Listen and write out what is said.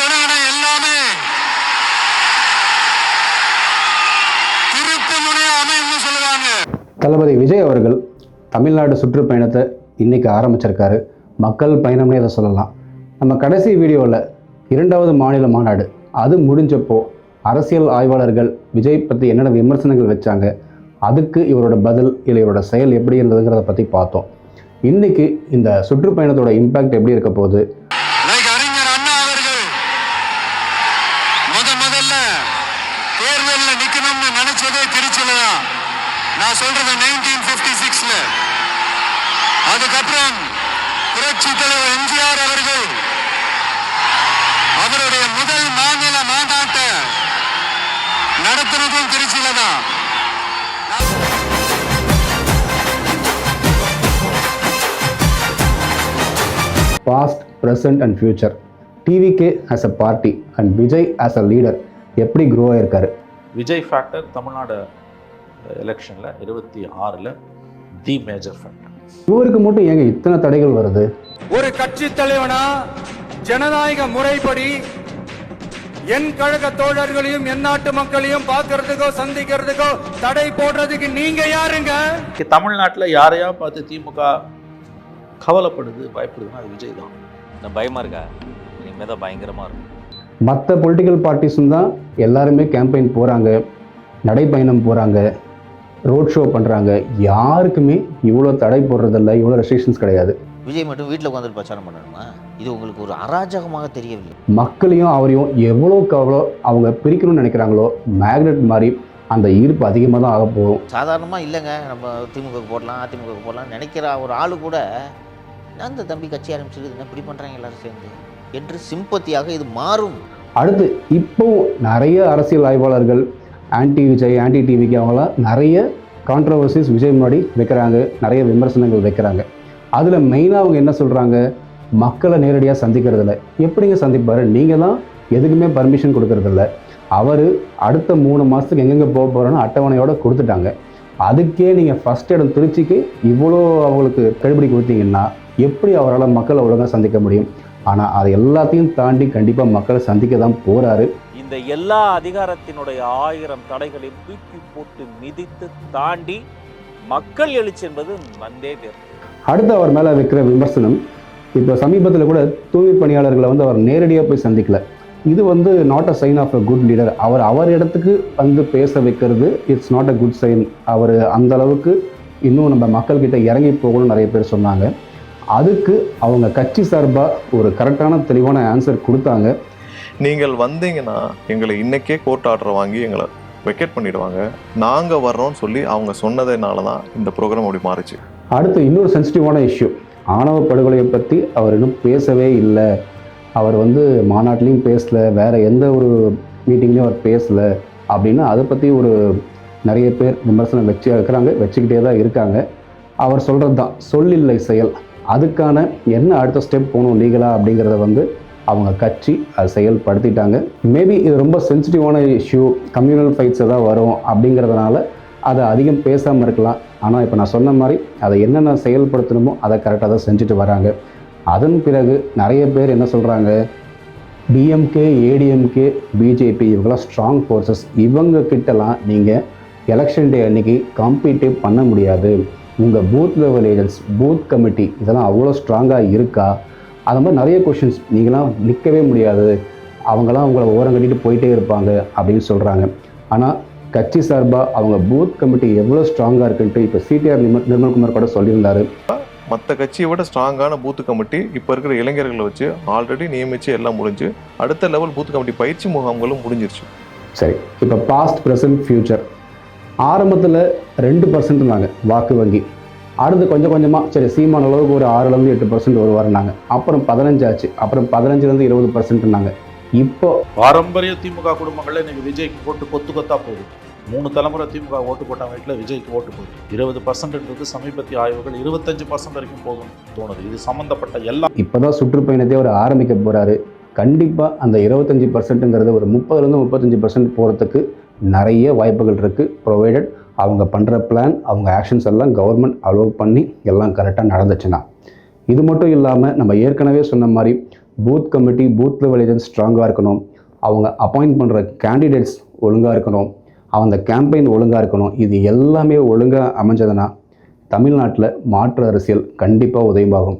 தொடங்கின எல்லாமே. திருப்பு சொல்லுவாங்க? தளபதி விஜய் அவர்கள் தமிழ்நாடு சுற்றுப்பயணத்தை இன்னைக்கு ஆரம்பிச்சிருக்காரு. மக்கள் பயணம்னே அதை சொல்லலாம். நம்ம கடைசி வீடியோவில் இரண்டாவது மாநில மாநாடு அது முடிஞ்சப்போ அரசியல் ஆய்வாளர்கள் விஜய் பற்றி என்னென்ன விமர்சனங்கள் வச்சாங்க அதுக்கு இவரோட பதில் இல்லை இவரோட செயல் எப்படி இருந்ததுங்கிறத பற்றி பார்த்தோம். இன்றைக்கி இந்த சுற்றுப்பயணத்தோட இம்பேக்ட் எப்படி இருக்க போகுது தேர்தலில் நிக்கணும்னு நினைச்சதே திருச்சியில தான் நான் சொல்றது நைன்டீன் பிப்டி சிக்ஸ்ல அதுக்கப்புறம் புரட்சி தலைவர் எம்ஜிஆர் அவர்கள் அவருடைய முதல் மாநில மாநாட்டை நடத்துறதும் திருச்சியில தான் past present and future TVK as a party and Vijay as a leader எப்படி க்ரோ ஆயிருக்காரு? விஜய் ஃபேக்டர் தமிழ்நாடு எலெக்ஷனில் இருபத்தி ஆறில் தி மேஜர் ஃபேக்டர் இவருக்கு மட்டும் ஏங்க இத்தனை தடைகள் வருது? ஒரு கட்சி தலைவனா ஜனநாயக முறைப்படி என் கழக தோழர்களையும் என் நாட்டு மக்களையும் பார்க்கறதுக்கோ சந்திக்கிறதுக்கோ தடை போடுறதுக்கு நீங்க யாருங்க? தமிழ்நாட்டில் யாரையா பார்த்து திமுக கவலைப்படுது பயப்படுதுன்னா அது விஜய் தான். இந்த பயமா இருக்கா? இனிமே தான் பயங்கரமா இருக்கும். மற்ற பொலிட்டிக்கல் பார்ட்டிஸும் தான் எல்லாருமே கேம்பெயின் போகிறாங்க நடைப்பயணம் போகிறாங்க ரோட் ஷோ பண்ணுறாங்க யாருக்குமே இவ்வளோ தடை போடுறதில்ல இவ்வளோ ரெஸ்ட்ரிக்ஷன்ஸ் கிடையாது. விஜய் மட்டும் வீட்டில் உட்காந்து பிரச்சாரம் பண்ணணுமா? இது உங்களுக்கு ஒரு அராஜகமாக தெரியவில்லை. மக்களையும் அவரையும் எவ்வளோக்கு அவ்வளோ அவங்க பிரிக்கணும்னு நினைக்கிறாங்களோ மேக்னெட் மாதிரி அந்த ஈர்ப்பு அதிகமாக தான் ஆக போகும். சாதாரணமாக இல்லைங்க. நம்ம திமுகவுக்கு போடலாம் அதிமுகவுக்கு போடலாம் நினைக்கிற ஒரு ஆள் கூட அந்த தம்பி கட்சி ஆரம்பிச்சிருக்குது என்ன இப்படி பண்ணுறாங்க எல்லாரும் சேர்ந்து? என்று சிம்பத்தியாக இது மாறும். அடுத்து இப்போ நிறைய அரசியல் ஆய்வாளர்கள் ஆன்டி விஜய் ஆன்டி டிவிக்கு அவங்களாம் நிறைய கான்ட்ரவர்சிஸ் விஜய் முன்னாடி வைக்கிறாங்க நிறைய விமர்சனங்கள் வைக்கிறாங்க. அதில் மெயினாக அவங்க என்ன சொல்கிறாங்க மக்களை நேரடியாக சந்திக்கிறதில்ல. எப்படிங்க சந்திப்பார்? நீங்கள் தான் எதுக்குமே பர்மிஷன் கொடுக்கறதில்ல. அவர் அடுத்த மூணு மாதத்துக்கு எங்கெங்கே போக போகிறோன்னு அட்டவணையோடு கொடுத்துட்டாங்க. அதுக்கே நீங்கள் ஃபஸ்ட் இடம் திருச்சிக்கு இவ்வளோ அவங்களுக்கு கழுபடி கொடுத்தீங்கன்னா எப்படி அவரால் மக்களை ஒழுங்காக சந்திக்க முடியும்? ஆனால் அதை எல்லாத்தையும் தாண்டி கண்டிப்பாக மக்களை சந்திக்க தான் போகிறாரு இந்த எல்லா அதிகாரத்தினுடைய ஆயிரம் தடைகளையும் தூக்கி போட்டு மிதித்து தாண்டி மக்கள் எழுச்சி என்பது வந்தே அடுத்து அவர் மேலே வைக்கிற விமர்சனம் இப்போ சமீபத்தில் கூட தூய்மை பணியாளர்களை வந்து அவர் நேரடியாக போய் சந்திக்கல. இது வந்து not a sign of a good leader அவர் அவர் இடத்துக்கு வந்து பேச வைக்கிறது it's not a good sign அவர் அந்த அளவுக்கு இன்னும் நம்ம மக்கள்கிட்ட இறங்கி போகணும்னு நிறைய பேர் சொன்னாங்க. அதுக்கு அவங்க கட்சி சார்பாக ஒரு கரெக்டான தெளிவான ஆன்சர் கொடுத்தாங்க. நீங்கள் வந்தீங்கன்னா எங்களை இன்னைக்கே கோர்ட் ஆர்டர் வாங்கி எங்களை வெக்கேட் பண்ணிடுவாங்க. நாங்கள் வர்றோம்னு சொல்லி அவங்க சொன்னதுனால தான் இந்த ப்ரோக்ராம் அப்படி மாறுச்சு. அடுத்து இன்னொரு சென்சிட்டிவான இஷ்யூ ஆணவ படுகொலையை பற்றி அவர் இன்னும் பேசவே இல்லை. அவர் வந்து மாநாட்டிலையும் பேசல வேறு எந்த ஒரு மீட்டிங்லேயும் அவர் பேசல அப்படின்னு அதை பற்றி ஒரு நிறைய பேர் விமர்சனம் வச்சு இருக்கிறாங்க வச்சுக்கிட்டே தான் இருக்காங்க. அவர் சொல்கிறது தான் சொல்லில்லை செயல். அதுக்கான என்ன அடுத்த ஸ்டெப் போகணும் லீகலாக அப்படிங்கிறத வந்து அவங்க கட்சி அதை செயல்படுத்திட்டாங்க. மேபி இது ரொம்ப சென்சிட்டிவான இஷ்யூ கம்யூனல் ஃபைட்ஸ் எதாவது வரும் அப்படிங்கிறதுனால அதை அதிகம் பேசாமல் இருக்கலாம். ஆனால் இப்போ நான் சொன்ன மாதிரி அதை என்னென்ன செயல்படுத்தணுமோ அதை கரெக்டாக தான் செஞ்சுட்டு வராங்க. அதன் பிறகு நிறைய பேர் என்ன சொல்கிறாங்க டிஎம்கே ஏடிஎம்கே பிஜேபி இவங்களாம் ஸ்ட்ராங் ஃபோர்ஸஸ் இவங்க கிட்டலாம் நீங்கள் எலெக்ஷன் டே அன்னைக்கு காம்பீட்டே பண்ண முடியாது. உங்கள் booth level agents booth committee இதெல்லாம் அவ்வளோ ஸ்ட்ராங்காக இருக்கா? அது மாதிரி நிறைய கொஷின்ஸ் நீங்களாம் நிற்கவே முடியாது. அவங்களாம் உங்களை ஓரம் கட்டிட்டு போயிட்டே இருப்பாங்க அப்படின்னு சொல்கிறாங்க ஆனால் கட்சி சார்பாக அவங்க பூத் கமிட்டி எவ்வளோ ஸ்ட்ராங்காக இருக்குன்ட்டு இப்போ சிடிஆர் நிர்மல் நிர்மல்குமார் கூட சொல்லியிருந்தாரு. மற்ற கட்சியை விட ஸ்ட்ராங்கான பூத்து கமிட்டி இப்போ இருக்கிற இளைஞர்களை வச்சு ஆல்ரெடி நியமிச்சு எல்லாம் முடிஞ்சு அடுத்த லெவல் பூத்து கமிட்டி பயிற்சி முகாம்களும் முடிஞ்சிருச்சு. சரி. இப்போ பாஸ்ட் ப்ரெசன்ட் ஃப்யூச்சர் ஆரம்பத்தில் ரெண்டு பர்சன்ட்னாங்க வாக்கு வங்கி. அடுத்து கொஞ்சம் கொஞ்சமாக சரி சீமான அளவுக்கு ஒரு ஆறுலேருந்து எட்டு பர்சன்ட் வருவாருனாங்க அப்புறம் பதினஞ்சாச்சு அப்புறம் பதினஞ்சுலேருந்து இருபது பர்சன்ட்னாங்க இப்போ பாரம்பரிய திமுக குடும்பங்களில் இன்னைக்கு விஜய்க்கு ஓட்டு கொத்து கொத்தா போகுது. மூணு தலைமுறை திமுக ஓட்டு போட்ட வீட்டில் விஜய்க்கு ஓட்டு போகுது. இருபது பர்சன்ட்ன்றது சமீபத்திய ஆய்வுகள் இருபத்தஞ்சு பர்சன்ட் வரைக்கும் போகும் தோணுது. இது சம்மந்தப்பட்ட எல்லா இப்போ தான் சுற்றுப்பயணத்தை அவர் ஆரம்பிக்க போகிறாரு கண்டிப்பாக அந்த இருபத்தஞ்சி பர்சன்ட்டுங்கிறது ஒரு முப்பதுலேருந்து முப்பத்தஞ்சு பர்சன்ட் போகிறதுக்கு நிறைய வாய்ப்புகள் இருக்குது ப்ரொவைடட் அவங்க பண்ணுற பிளான் அவங்க ஆக்ஷன்ஸ் எல்லாம் கவர்மெண்ட் அலோவ் பண்ணி எல்லாம் கரெக்டாக நடந்துச்சுன்னா. இது மட்டும் இல்லாமல் நம்ம ஏற்கனவே சொன்ன மாதிரி booth committee booth level agent ஸ்ட்ராங்காக இருக்கணும். அவங்க அப்பாயிண்ட் பண்ணுற கேண்டிடேட்ஸ் ஒழுங்காக இருக்கணும். அவங்க கேம்பெயின் ஒழுங்காக இருக்கணும். இது எல்லாமே ஒழுங்காக அமைஞ்சதுன்னா தமிழ்நாட்டில் மாற்று அரசியல் கண்டிப்பாக உதயமாகும்.